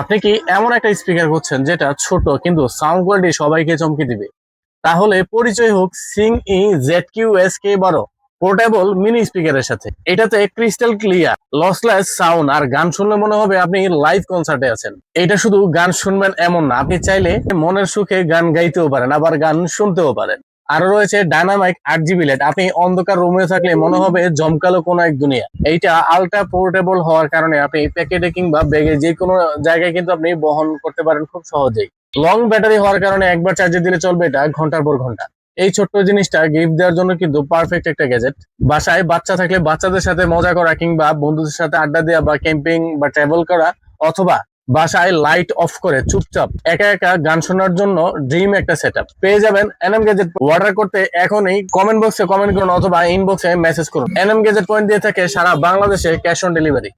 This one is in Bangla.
আপনি কি এমন একটা স্পিকার করছেন যেটা ছোট কিন্তু সাউন্ড কোয়ালিটি সবাইকে চমকে দিবে? তাহলে পরিচয় হোক Singh E Z Q S K বারো, পোর্টেবল মিনি স্পিকারের সাথে। এটাতে ক্রিস্টাল ক্লিয়ার লসলেস সাউন্ড আর গান শুনলে মনে হবে আপনি লাইভ কনসার্টে আছেন। এটা শুধু গান শুনবেন এমন না, আপনি চাইলে মনের সুখে গান গাইতেও পারেন, আবার গান শুনতেও পারেন। আরও রয়েছে ডায়নামাইক আট জিবি লাইট আপনি অন্ধকার রুমে থাকলে মনে হবে জমকালো কোনো এক দুনিয়া। এইটা আলট্রা পোর্টেবল হওয়ার কারণে আপনি প্যাকেটে কিংবা ব্যাগে যে কোনো জায়গায় কিন্তু আপনি বহন করতে পারেন খুব সহজেই। লং ব্যাটারি হওয়ার কারণে একবার চার্জে দিলে চলবে এটা ঘণ্টার পর ঘণ্টা। এই ছোট্ট জিনিসটা গিফট দেওয়ার জন্য কিন্তু পারফেক্ট একটা গ্যাজেট বাসায় বাচ্চা থাকলে বাচ্চাদের সাথে মজা করা কিংবা বন্ধুদের সাথে আড্ডা দেওয়া বা ক্যাম্পিং বা ট্রাভেল করা অথবা বাসায় লাইট অফ করে চুপচাপ একা একা গান শোনার জন্য ড্রিম একটা সেট পেয়ে যাবেন এনএম গেজেট অর্ডার করতে এখনই কমেন্ট বক্সে কমেন্ট করুন অথবা ইনবক্সে মেসেজ করুন। এনএম গেজেট পয়েন্ট দিয়ে থাকে সারা বাংলাদেশে ক্যাশ অন ডেলিভারি